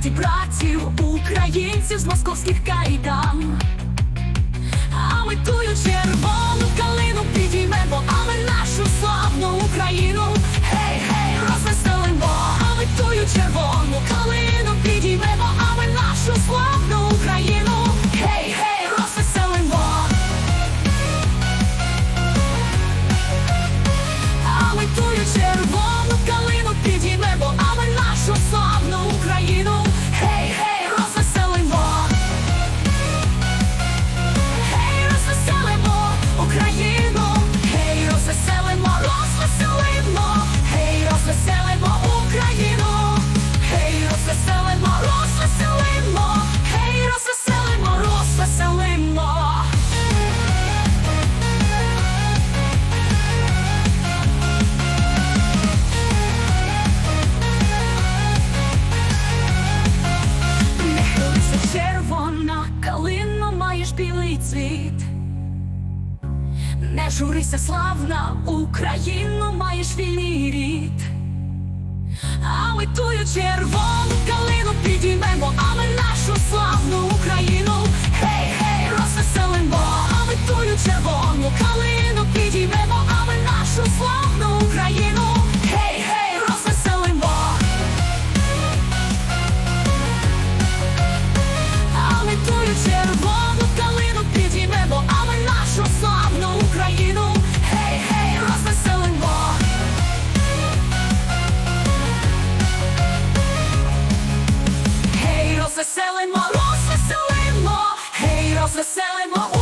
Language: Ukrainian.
Варті братів українців з московських кайдан, а ми тую через калино маєш білий цвіт, не журися, славна, Україну маєш вільний рід, а ми тую червону. I'm selling more.